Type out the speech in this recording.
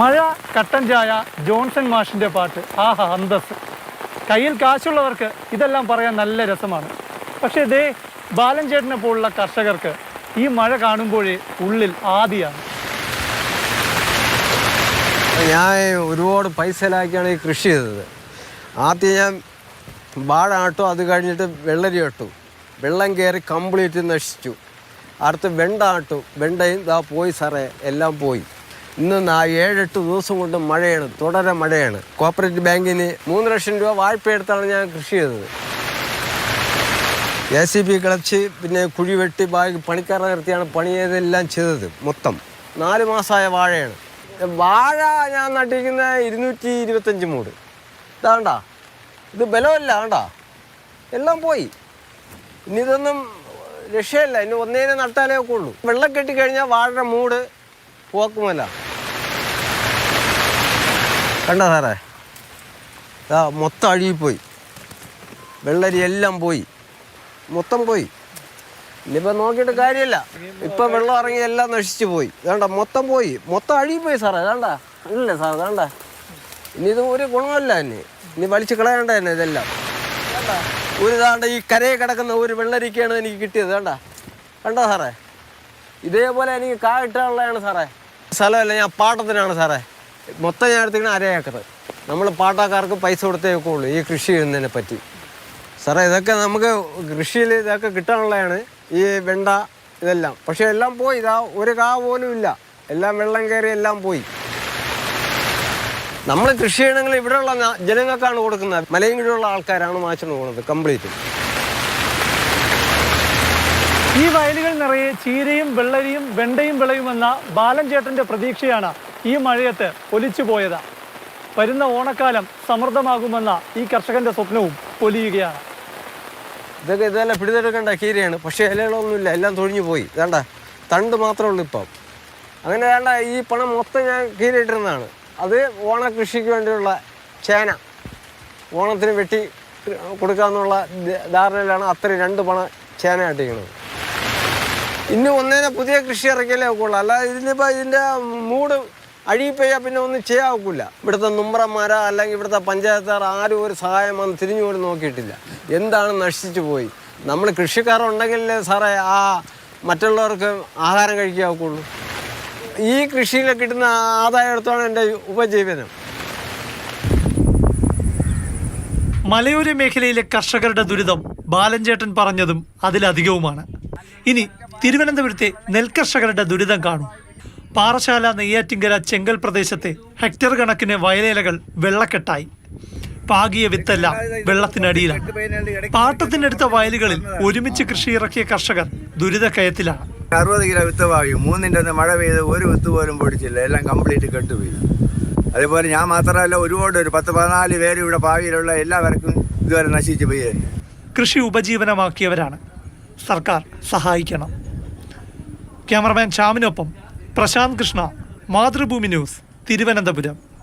മഴ കട്ടൻ ചായ ജോൺസൺ മാഷിന്റെ പാട്ട്. ആഹാ അന്തസ് കയ്യിൽ കാശുള്ളവർക്ക് ഇതെല്ലാം പറയാൻ നല്ല രസമാണ്. പക്ഷേ ഇതേ ബാലൻ ചേട്ടനെ പോലുള്ള കർഷകർക്ക് ഈ മഴ കാണുമ്പോഴേ ഉള്ളിൽ ആദിയാണ്. ഞാൻ ഒരുപാട് പൈസ ലാക്കിയാണ് ഈ കൃഷി ചെയ്തത്. ആദ്യം ഞാൻ വാഴ നട്ടു അത് കഴിഞ്ഞിട്ട് വെള്ളരി നട്ടു. വെള്ളം കയറി കംപ്ലീറ്റ് നശിച്ചു. അടുത്ത് വെണ്ട നട്ടു. വെണ്ടയും ഇതാ പോയി സാറേ എല്ലാം പോയി. ഇന്ന് ഏഴെട്ട് ദിവസം കൊണ്ട് മഴയാണ് തുടരെ മഴയാണ്. കോപ്പറേറ്റീവ് ബാങ്കിന് മൂന്ന് ലക്ഷം രൂപ വായ്പ എടുത്താണ് ഞാൻ കൃഷി ചെയ്തത്. എ സി ബി കിളച്ച് പിന്നെ കുഴി വെട്ടി ബാഗ് പണിക്കാരെ നിർത്തിയാണ് പണി ചെയ്തെല്ലാം ചെയ്തത് മൊത്തം. നാല് മാസമായ വാഴയാണ്. വാഴ ഞാൻ നട്ടിരിക്കുന്ന ഇരുന്നൂറ്റി ഇരുപത്തഞ്ച് മൂട്. ഇതാണ്ട ഇത് ബലമല്ല ആണ്ടാ? എല്ലാം പോയി. ഇനി ഇതൊന്നും രക്ഷയല്ല ഇനി ഒന്നേനെ നട്ടാലേ ഒക്കെ ഉള്ളൂ വെള്ളം കെട്ടിക്കഴിഞ്ഞാൽ വാഴയുടെ മൂട് പോക്കുമല്ല കണ്ട സാറേ? ആ മൊത്തം അഴുകിപ്പോയി വെള്ളരി എല്ലാം പോയി. മൊത്തം പോയി. ഇനിയിപ്പോൾ നോക്കിയിട്ട് കാര്യമില്ല. ഇപ്പം വെള്ളം ഇറങ്ങി എല്ലാം നശിച്ചു പോയി. വേണ്ട മൊത്തം പോയി. മൊത്തം അഴുകിപ്പോയി സാറേ വേണ്ട ഇല്ല സാർ വേണ്ട ഇനി ഇത് ഒരു ഗുണമല്ല തന്നെ ഇനി വലിച്ചു കളയണ്ട തന്നെ ഇതെല്ലാം. ഒരു താണ്ട ഈ കരയെ കിടക്കുന്ന ഒരു വെള്ളരിക്കയാണ് എനിക്ക് കിട്ടിയത്. വേണ്ട കണ്ടോ സാറേ? ഇതേപോലെ എനിക്ക് കാ ഇട്ടാനുള്ളതാണ് സാറേ. സ്ഥലമല്ല ഞാൻ പാട്ടത്തിനാണ് സാറേ. മൊത്തം ഞാൻ എടുത്തിരിക്കുന്ന അര നമ്മൾ പാട്ടക്കാർക്ക് പൈസ കൊടുത്തേ ഒക്കെ ഈ കൃഷി ചെയ്യുന്നതിനെ പറ്റി. സാറേ ഇതൊക്കെ നമുക്ക് കൃഷിയിൽ ഇതൊക്കെ കിട്ടാനുള്ളതാണ് ഈ വെണ്ട ഇതെല്ലാം. പക്ഷേ എല്ലാം പോയി. ഇതാ ഒരു കാ പോലും ഇല്ല. എല്ലാം വെള്ളം കയറി എല്ലാം പോയി. നമ്മൾ കൃഷി ചെയ്യണമെങ്കിൽ ഇവിടെയുള്ള ജനങ്ങൾക്കാണ് കൊടുക്കുന്നത്. മലയും കീഴിലുള്ള ആൾക്കാരാണ് മാച്ചിന് പോകുന്നത് കംപ്ലീറ്റ്. ഈ വയലുകൾ നിറയെ ചീരയും വെള്ളരിയും വെണ്ടയും വിളയുമെന്ന ബാലൻ ചേട്ടന്റെ പ്രതീക്ഷയാണ് ഈ മഴയത്ത് ഒലിച്ചു പോയത്. വരുന്ന ഓണക്കാലം സമൃദ്ധമാകുമെന്ന ഈ കർഷകന്റെ സ്വപ്നവും പൊലിയുകയാണ് ഇതൊക്കെ ഇതെല്ലാം പിടിതെടുക്കേണ്ട കീരയാണ്. പക്ഷേ ഇലകളൊന്നുമില്ല. എല്ലാം തൊഴിഞ്ഞു പോയി. വേണ്ട. തണ്ട് മാത്രമേ ഉള്ളൂ ഇപ്പം. അങ്ങനെ വേണ്ട ഈ പണം മൊത്തം ഞാൻ കീരയിട്ടിരുന്നതാണ് അത് ഓണ കൃഷിക്ക് വേണ്ടിയുള്ള ചേന. ഓണത്തിന് വെട്ടി കൊടുക്കാമെന്നുള്ള ധാരണയിലാണ് അത്രയും രണ്ട് പണം ചേന ഇട്ടിരിക്കുന്നത് ഇനി ഒന്നേനെ പുതിയ കൃഷി ഇറക്കിയാലേ ഒക്കുള്ളൂ അല്ലാതെ ഇതിനിപ്പോൾ ഇതിന്റെ മൂട് അഴിയിപ്പോയാൽ പിന്നെ ഒന്നും ഒക്കില്ല ഇവിടുത്തെ നുമ്പ്രന്മാരോ അല്ലെങ്കിൽ ഇവിടുത്തെ പഞ്ചായത്തുകാർ ആരും ഒരു സഹായം വന്ന് തിരിഞ്ഞു പോലും നോക്കിയിട്ടില്ല. എന്താണ് നശിച്ചു പോയി? നമ്മൾ കൃഷിക്കാരുണ്ടെങ്കിലേ സാറേ ആ മറ്റുള്ളവർക്ക് ആഹാരം കഴിക്കാവുള്ളൂ ഈ കൃഷിയിൽ കിട്ടുന്ന ആദായം എടുത്താണ് എന്റെ ഉപജീവനം. മലയോര മേഖലയിലെ കർഷകരുടെ ദുരിതം ബാലൻചേട്ടൻ പറഞ്ഞതും അതിലധികവുമാണ്. ഇനി തിരുവനന്തപുരത്തെ നെൽകർഷകരുടെ ദുരിതം കാണും. പാറശാല നെയ്യാറ്റിങ്കര ചെങ്കൽ പ്രദേശത്തെ ഹെക്ടർ കണക്കിന് വയലേലകൾ വെള്ളക്കെട്ടായി. പാകിയ വിത്തെല്ലാം വെള്ളത്തിനടിയിലാണ്. പാട്ടത്തിനടുത്ത വയലുകളിൽ ഒരുമിച്ച് കൃഷി ഇറക്കിയ കർഷകർ ദുരിതക്കയത്തിലാണ്. അറുപത് കിലോ വിത്ത് വാങ്ങി മൂന്നിന്റെ മഴ പെയ്ത് ഒരു വിത്ത് പോലും പൊടിച്ചില്ല. എല്ലാം കംപ്ലീറ്റ് കെട്ടുപോയി അതേപോലെ ഞാൻ മാത്രമല്ല ഒരുപാട് ഒരു പത്ത് പതിനാല് പേര് ഇവിടെ ഭാവിയിലുള്ള എല്ലാവർക്കും ഇതുവരെ നശിച്ചു പോയി. കൃഷി ഉപജീവനമാക്കിയവരാണ്. സർക്കാർ സഹായിക്കണം. ക്യാമറമാൻ ശ്യാമിനൊപ്പം പ്രശാന്ത് കൃഷ്ണ മാതൃഭൂമി ന്യൂസ് തിരുവനന്തപുരം.